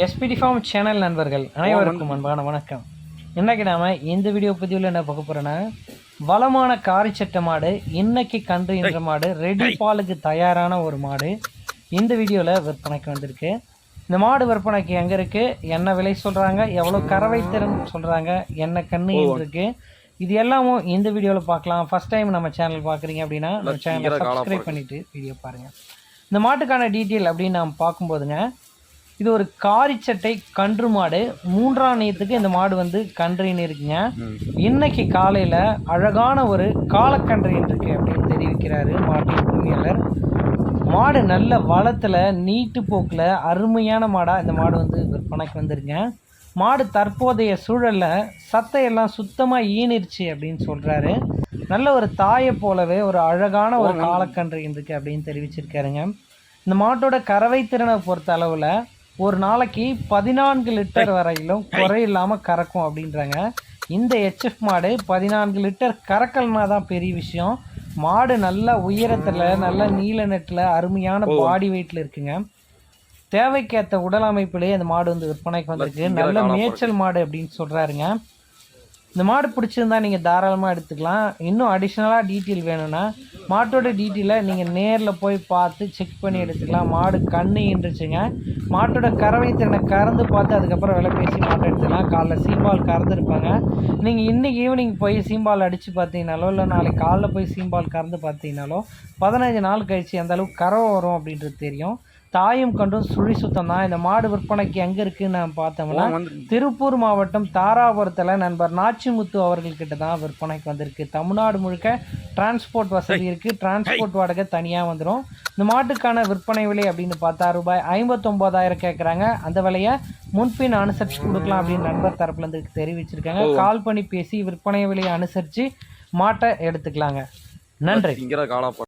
SPD form channel நண்பர்கள் அனைவருக்கும் அன்பான வணக்கம். இன்னைக்கு நாம இந்த வீடியோ பதிவில் என்ன பார்க்க போறோன்னா வளமான காரிச்சட்ட மாடு இன்னைக்கு கன்று என்ற மாடு ரெடி பாலுக்கு தயாரான ஒரு மாடு. இந்த வீடியோவில் விற்பனைக்கு வந்திருக்கு. இந்த மாடு விற்பனைக்கு எங்கே இருக்குது என்ன விலை சொல்கிறாங்க எவ்வளோ கறவை திறன் சொல்கிறாங்க என்ன கன்று இருக்கு இது எல்லாமும் இந்த வீடியோவில் பார்க்கலாம். ஃபர்ஸ்ட் டைம் நம்ம சேனல் பார்க்குறீங்க அப்படின்னா நம்ம சேனலை சப்ஸ்கிரைப் பண்ணிவிட்டு வீடியோ பாருங்கள் இந்த மாட்டுக்கான டீட்டெயில் அப்படின்னு நாம் பார்க்கும்போதுங்க இது ஒரு காரிச்சட்டை கன்று மாடு. மூன்றாம் நேயத்துக்கு இந்த மாடு வந்து கன்றுன்னு இருக்குங்க. இன்னைக்கு காலையில் அழகான ஒரு காலக்கன்றின் இருக்கு அப்படின்னு தெரிவிக்கிறாரு மாட்டின் உரிமையாளர். மாடு நல்ல வளத்தில் நீட்டு போக்கில் அருமையான மாடாக இந்த மாடு வந்து விற்பனைக்கு வந்துருங்க மாடு தற்போதைய சூழலில் சத்தையெல்லாம் சுத்தமாக ஈனிருச்சு அப்படின்னு சொல்கிறாரு நல்ல ஒரு தாயை போலவே ஒரு அழகான ஒரு காலக்கன்று இருக்கு அப்படின்னு தெரிவிச்சிருக்காருங்க. இந்த மாட்டோட கறவை திறனை பொறுத்த அளவில் ஒரு நாளைக்கு பதினான்கு லிட்டர் வரையிலும் குறை இல்லாமல் கறக்கும் அப்படின்றாங்க. இந்த ஹெச்எஃப் மாடு பதினான்கு லிட்டர் கறக்கல்னா தான் பெரிய விஷயம். மாடு நல்ல உயரத்தில் நல்ல நீல நெட்டில் அருமையான பாடி வெயிட்டில் இருக்குங்க. தேவைக்கேற்ற உடல் அமைப்பிலேயே அந்த மாடு வந்து விற்பனைக்கு வந்திருக்கு. நல்ல மேய்ச்சல் மாடு அப்படின்னு சொல்கிறாருங்க இந்த மாடு பிடிச்சிருந்தா நீங்கள் தாராளமாக எடுத்துக்கலாம். இன்னும் அடிஷ்னலாக டீட்டெயில் வேணும்னா மாட்டோட டீட்டெயிலை நீங்கள் நேரில் போய் பார்த்து செக் பண்ணி எடுத்துக்கலாம். மாடு கண்ணு ஈன்றுச்சுங்க மாட்டோட கறவை திறனை கறந்து பார்த்து அதுக்கப்புறம் விலை பேசி மாட்டை எடுத்துக்கலாம் காலைல சீம்பால் கறந்துருப்பாங்க நீங்கள் இன்றைக்கி ஈவினிங் போய் சீம்பால் அடித்து பார்த்தீங்கனாலோ இல்லை நாளைக்கு காலைல போய் சீம்பால் கறந்து பார்த்தீங்கனாலோ பதினஞ்சு நாள் கழிச்சு எந்த அளவுக்கு கறவை வரும் அப்படின்றது தெரியும். தாயும் கண்டும் சுழி சுத்தம் தான். இந்த மாடு விற்பனைக்கு எங்கே இருக்குன்னு நான் பார்த்தோம்னா திருப்பூர் மாவட்டம் தாராபுரத்தில் நண்பர் நாச்சிமுத்து அவர்கள்கிட்ட தான் விற்பனைக்கு வந்திருக்கு. தமிழ்நாடு முழுக்க டிரான்ஸ்போர்ட் வசதி இருக்குது டிரான்ஸ்போர்ட் வாடகை தனியாக வந்துடும் இந்த மாட்டுக்கான விற்பனை விலை அப்படின்னு பார்த்தா ரூபாய் ஐம்பத்தொம்போதாயிரம் கேட்குறாங்க அந்த விலையை முன்பின் அனுசரித்து கொடுக்கலாம் அப்படின்னு நண்பர் தரப்புலேருந்து தெரிவிச்சிருக்காங்க. கால் பண்ணி பேசி விற்பனை விலையை அனுசரித்து மாட்டை எடுத்துக்கலாங்க. நன்றி.